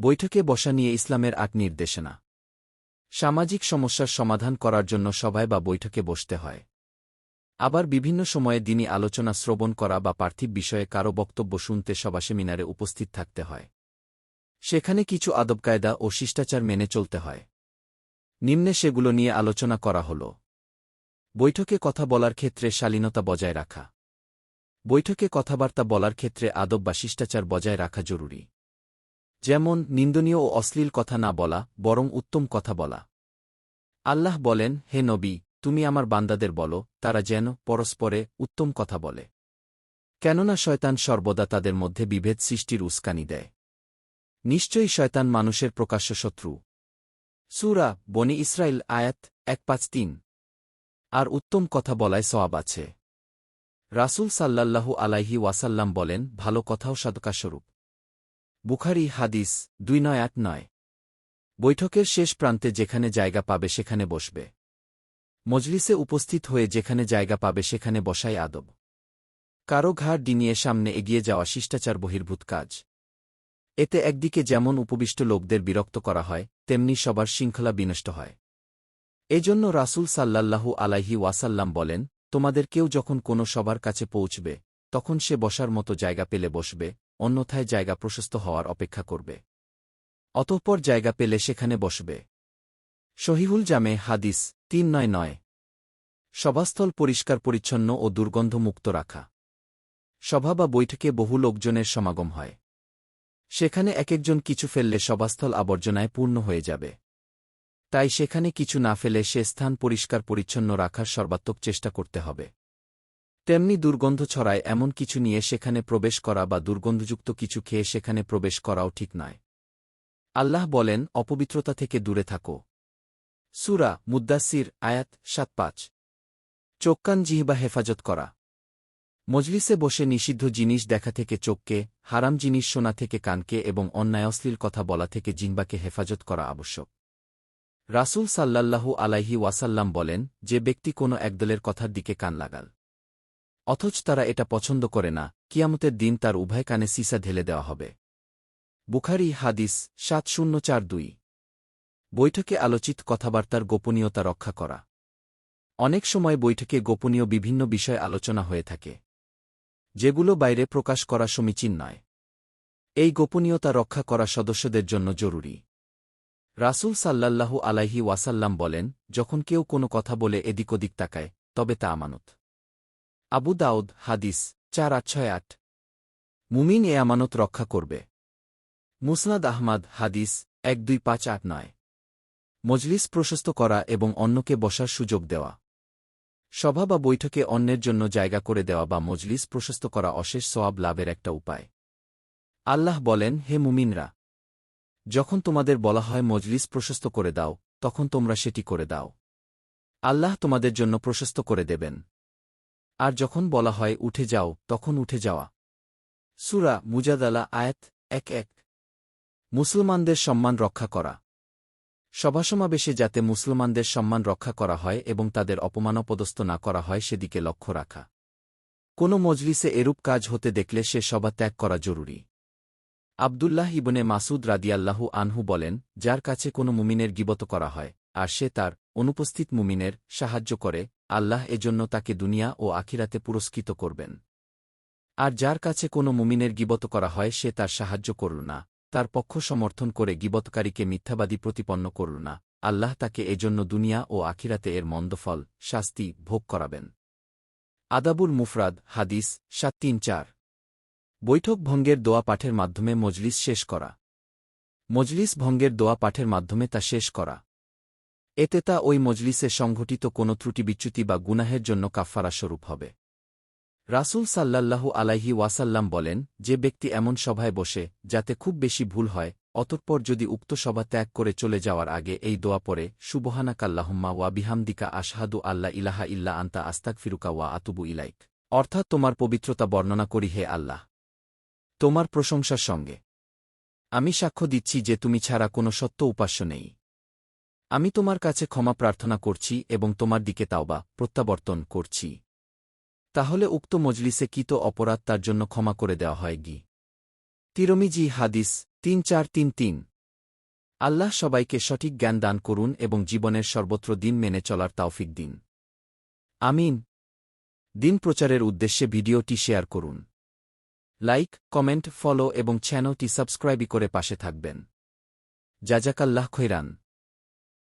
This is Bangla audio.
বৈঠকে বসা নিয়ে ইসলামের আট নির্দেশনা। সামাজিক সমস্যার সমাধান করার জন্য সভায় বা বৈঠকে বসতে হয়। আবার বিভিন্ন সময়ে দিনই আলোচনা শ্রবণ করা বা পার্থিব বিষয়ে কারও বক্তব্য শুনতে সভা সেমিনারে উপস্থিত থাকতে হয়। সেখানে কিছু আদবকায়দা ও শিষ্টাচার মেনে চলতে হয়। নিম্নে সেগুলো নিয়ে আলোচনা করা হল। বৈঠকে কথা বলার ক্ষেত্রে শালীনতা বজায় রাখা। বৈঠকে কথাবার্তা বলার ক্ষেত্রে আদব বা শিষ্টাচার বজায় রাখা জরুরি। যেমন নিন্দনীয় ও অশ্লীল কথা না বলা, বরং উত্তম কথা বলা। আল্লাহ বলেন, হে নবী, তুমি আমার বান্দাদের বলো, তারা যেন পরস্পরে উত্তম কথা বলে। কেননা শয়তান সর্বদা তাদের মধ্যে বিভেদ সৃষ্টির উস্কানি দেয়। নিশ্চয়ই শয়তান মানুষের প্রকাশ্য শত্রু। সুরা বনি ইসরায়েল আয়াত এক পাঁচ তিন। আর উত্তম কথা বলায় সওয়াব আছে। রাসূল সাল্লাল্লাহু আলাইহি ওয়াসাল্লাম বলেন, ভালো কথাও সাদকাস্বরূপ। বুখারি হাদিস দুই নয় আট নয়। বৈঠকের শেষ প্রান্তে যেখানে জায়গা পাবে সেখানে বসবে। মজলিসে উপস্থিত হয়ে যেখানে জায়গা পাবে সেখানে বসাই আদব। কারও ঘাড় ডিনিয়ে সামনে এগিয়ে যাওয়া শিষ্টাচার বহির্ভূত কাজ। এতে একদিকে যেমন উপবিষ্ট লোকদের বিরক্ত করা হয়, তেমনি সবার শৃঙ্খলা বিনষ্ট হয়। এজন্য রাসূল সাল্লাল্লাহু আলাইহি ওয়াসাল্লাম বলেন, তোমাদের কেউ যখন কোনো সবার কাছে পৌঁছবে, তখন সে বসার মতো জায়গা পেলে বসবে অন্যথায় জায়গা প্রশস্ত হওয়ার অপেক্ষা করবে। অতঃপর জায়গা পেলে সেখানে বসবে। শহীহুল জামে হাদিস তিন নয় নয়। সভাস্থল পরিষ্কার, পরিচ্ছন্ন ও দুর্গন্ধমুক্ত রাখা। সভা বা বৈঠকে বহু লোকজনের সমাগম হয়। সেখানে একেকজন কিছু ফেললে সভাস্থল আবর্জনায় পূর্ণ হয়ে যাবে। তাই সেখানে কিছু না ফেলে সে স্থান পরিষ্কার, পরিচ্ছন্ন রাখার সর্বাত্মক চেষ্টা করতে হবে। তেমনি দুর্গন্ধ ছড়ায় এমন কিছু নিয়ে সেখানে প্রবেশ করা বা দুর্গন্ধযুক্ত কিছু খেয়ে সেখানে প্রবেশ করাও ঠিক নয়। আল্লাহ বলেন, অপবিত্রতা থেকে দূরে থাকো। সুরা মুদ্দাসির আয়াত সাত পাঁচ চোক্কান জিহবা হেফাজত করা। মজলিসে বসে নিষিদ্ধ জিনিস দেখা থেকে চোখকে, হারাম জিনিস শোনা থেকে কানকে এবং অন্যায় অশ্লীল কথা বলা থেকে জিনবাকে হেফাজত করা আবশ্যক। রাসূল সাল্লাল্লাহু আলাইহি ওয়াসাল্লাম বলেন, যে ব্যক্তি কোনো একদলের কথার দিকে কান লাগাল অথচ তারা এটা পছন্দ করে না, কিয়ামতের দিন তার উভয় কানে সিসা ঢেলে দেওয়া হবে। বুখারি হাদিস সাত শূন্য চার দুই। বৈঠকে আলোচিত কথাবার্তার গোপনীয়তা রক্ষা করা। অনেক সময় বৈঠকে গোপনীয় বিভিন্ন বিষয় আলোচনা হয়ে থাকে। যেগুলো বাইরে প্রকাশ করা সমীচীন নয়। এই গোপনীয়তা রক্ষা করা সদস্যদের জন্য জরুরি। রাসূল সাল্লাল্লাহু আলাইহি ওয়াসাল্লাম বলেন, যখন কেউ কোনো কথা বলে এদিক ওদিক তাকায়, তবে তা আমানত। আবু দাউদ, হাদিস, চার আট, ছয় আট। মুমিন এ আমানত রক্ষা করবে। মুসনাদ আহমাদ, হাদিস, এক, দুই, পাঁচ, আট, নয়। মজলিস প্রশস্ত করা এবং অন্যকে বসার সুযোগ দেওয়া। সভা বা বৈঠকে অন্যের জন্য জায়গা করে দেওয়া বা মজলিস প্রশস্ত করা অশেষ সোয়াব লাভের একটা উপায়। আল্লাহ বলেন, হে মুমিনরা! যখন তোমাদের বলা হয় মজলিস প্রশস্ত করে দাও, তখন তোমরা সেটি করে দাও। আল্লাহ তোমাদের জন্য প্রশস্ত করে দেবেন। আর যখন বলা হয়, উঠে যাও, তখন উঠে যাওয়া। সুরা মুজাদালা আয়াত এক এক। মুসলমানদের সম্মান রক্ষা করা। সভাসমাবেশে যাতে মুসলমানদের সম্মান রক্ষা করা হয় এবং তাদের অপমানপদস্থ না করা হয়, সেদিকে লক্ষ্য রাখা। কোনো মজলিসে এরূপ কাজ হতে দেখলে সে সভা ত্যাগ করা জরুরি। আবদুল্লাহ ইবনে মাসুদ রাদিয়াল্লাহু আনহু বলেন, যার কাছে কোনো মুমিনের গিবত করা হয়, আর সে তার অনুপস্থিত মুমিনের সাহায্য করে আল্লাহ এজন্য তাকে দুনিয়া ও আখিরাতে পুরস্কৃত করবেন। আর যার কাছে কোনো মুমিনের গিবত করা হয়, সে তার সাহায্য করল না, তার পক্ষ সমর্থন করে গিবতকারীকে মিথ্যাবাদী প্রতিপন্ন করল না। আল্লাহ তাকে এজন্য দুনিয়া ও আখিরাতে এর মন্দফল, শাস্তি ভোগ করাবেন। আদাবুল মুফরাদ, হাদিস সাত তিন চার। বৈঠক ভঙ্গের দোয়া পাঠের মাধ্যমে মজলিস শেষ করা। মজলিস ভঙ্গের দোয়া পাঠের মাধ্যমে তা শেষ করা। এতে তা ওই মজলিসে সংঘটিত কোনো ত্রুটি বিচ্যুতি বা গুনাহের জন্য কাফফারা স্বরূপ হবে। রাসূল সাল্লাল্লাহু আলাইহি ওয়াসাল্লাম বলেন, যে ব্যক্তি এমন সভায় বসে, যাতে খুব বেশি ভুল হয়, অতঃপর যদি উক্ত সভা ত্যাগ করে চলে যাওয়ার আগে এই দোয়া পরে সুবহানা সুবহানাকাল্লাহুম্মা ওয়া বিহামদিকা আশহাদু আল্লাহ ইলাহা ইল্লা আন্তা আস্তাক ফিরুকা ওয়া আতুবু ইলাইক। অর্থাৎ তোমার পবিত্রতা বর্ণনা করি হে আল্লাহ। তোমার প্রশংসার সঙ্গে। আমি সাক্ষ্য দিচ্ছি যে তুমি ছাড়া কোনো সত্য উপাস্য নেই। আমি তোমার কাছে ক্ষমা প্রার্থনা করছি এবং তোমার দিকে তাওবা, প্রত্যাবর্তন করছি। তাহলে উক্ত মজলিসে কিত অপরাধ তার জন্য ক্ষমা করে দেওয়া হয় গি তিরমিজি হাদিস তিন চার তিন তিন। আল্লাহ সবাইকে সঠিক জ্ঞান দান করুন এবং জীবনের সর্বত্র দিন মেনে চলার তাওফিক দিন। আমিন। দিন প্রচারের উদ্দেশ্যে ভিডিওটি শেয়ার করুন। লাইক, কমেন্ট, ফলো এবং চ্যানেলটি সাবস্ক্রাইবই করে পাশে থাকবেন। জাজাকাল্লাহ খৈরান।